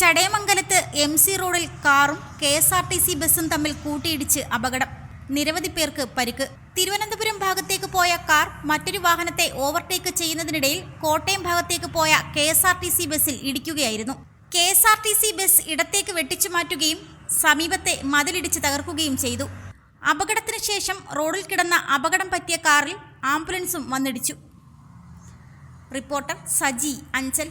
ചടയമംഗലത്ത് M C റോഡിൽ കാറും K S R T C ബസ്സും തമ്മിൽ കൂട്ടിയിടിച്ച് അപകടം. നിരവധി പേർക്ക് പരിക്ക്. തിരുവനന്തപുരം ഭാഗത്തെ പോയ കാർ മറ്റൊരു വാഹനത്തെ ഓവർടേക്ക് ചെയ്യുന്നതിനിടയിൽ കോട്ടയം ഭാഗത്തേക്ക് പോയ K S R T C ബസ്സിൽ ഇടിക്കുകയായിരുന്നു. K S R T C bus ഇടത്തേക്ക് വെട്ടിച്ചു മാറ്റുകയും സമീപത്തെ മതിലിടിച്ച് തകർക്കുകയും ചെയ്തു. അപകടത്തിന് ശേഷം റോഡിൽ കിടന്ന അപകടം പറ്റിയ കാറിൽ ആംബുലൻസും വന്നിടിച്ചു. റിപ്പോർട്ടർ സജി അഞ്ചൽ.